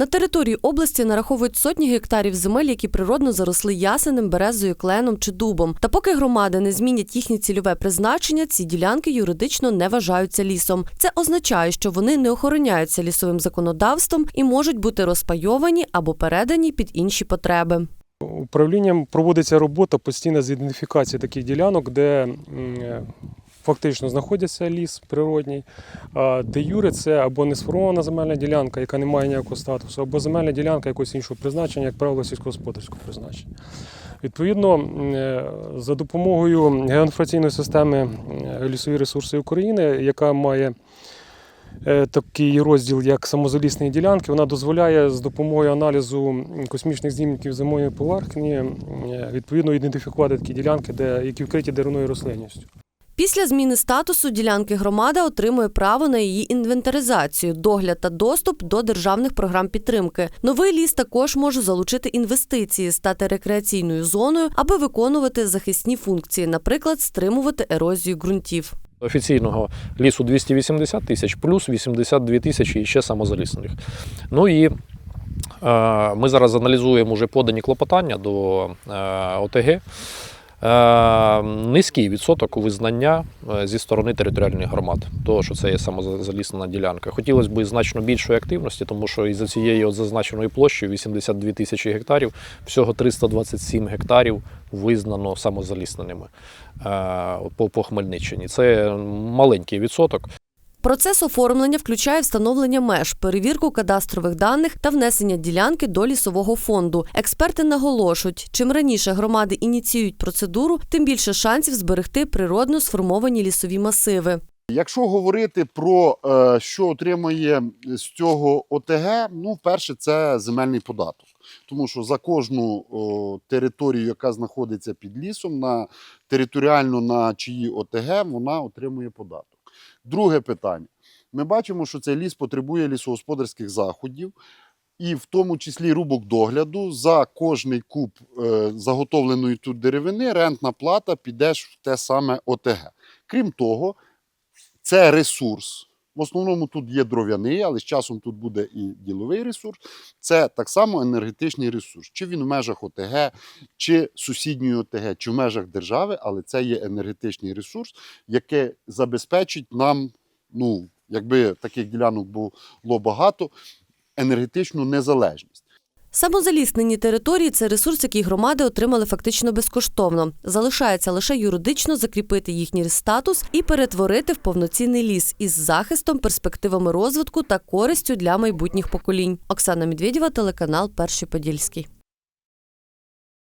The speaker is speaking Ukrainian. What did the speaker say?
На території області нараховують сотні гектарів земель, які природно заросли ясенем, березою, кленом чи дубом. Та поки громади не змінять їхнє цільове призначення, ці ділянки юридично не вважаються лісом. Це означає, що вони не охороняються лісовим законодавством і можуть бути розпайовані або передані під інші потреби. Управлінням проводиться робота постійна з ідентифікації таких ділянок, де фактично знаходиться ліс природній, де юре це або не сформована земельна ділянка, яка не має ніякого статусу, або земельна ділянка якогось іншого призначення, як правило, сільськогосподарського призначення. Відповідно, е, за допомогою геоінформаційної системи лісові ресурси України, яка має е, такий розділ, як самозалісні ділянки, вона дозволяє з допомогою аналізу космічних знімників земної поверхні е, відповідно ідентифікувати такі ділянки, де, які вкриті деревною рослинністю. Після зміни статусу ділянки громада отримує право на її інвентаризацію, догляд та доступ до державних програм підтримки. Новий ліс також може залучити інвестиції, стати рекреаційною зоною, аби виконувати захисні функції, наприклад, стримувати ерозію ґрунтів. Офіційного лісу 280 тисяч, плюс 82 тисячі ще самозаліснених. Ну і е, ми зараз аналізуємо вже подані клопотання до е, ОТГ. Е, низький відсоток визнання е, зі сторони територіальних громад, того, що це є самозаліснена ділянка. Хотілося б значно більшої активності, тому що із-за цієї от зазначеної площі 82 тисячі гектарів, всього 327 гектарів визнано самозалісненими е, по Хмельниччині. Це маленький відсоток. Процес оформлення включає встановлення меж, перевірку кадастрових даних та внесення ділянки до лісового фонду. Експерти наголошують, чим раніше громади ініціюють процедуру, тим більше шансів зберегти природно сформовані лісові масиви. Якщо говорити про е, що отримує з цього ОТГ, ну, вперше, це земельний податок. Тому що за кожну територію, яка знаходиться під лісом, на територіально на чиї ОТГ, вона отримує податок. Друге питання. Ми бачимо, що цей ліс потребує лісогосподарських заходів, і в тому числі рубок догляду за кожний куб е, заготовленої тут деревини рентна плата піде в те саме ОТГ. Крім того, це ресурс. В основному тут є дров'яний, але з часом тут буде і діловий ресурс. Це так само енергетичний ресурс. Чи він в межах ОТГ, чи сусідньої ОТГ, чи в межах держави, але це є енергетичний ресурс, який забезпечить нам, ну, якби таких ділянок було багато, енергетичну незалежність. Самозаліснені території це ресурс, який громади отримали фактично безкоштовно. Залишається лише юридично закріпити їхній статус і перетворити в повноцінний ліс із захистом, перспективами розвитку та користю для майбутніх поколінь. Оксана Медведєва, телеканал Перший Подільський.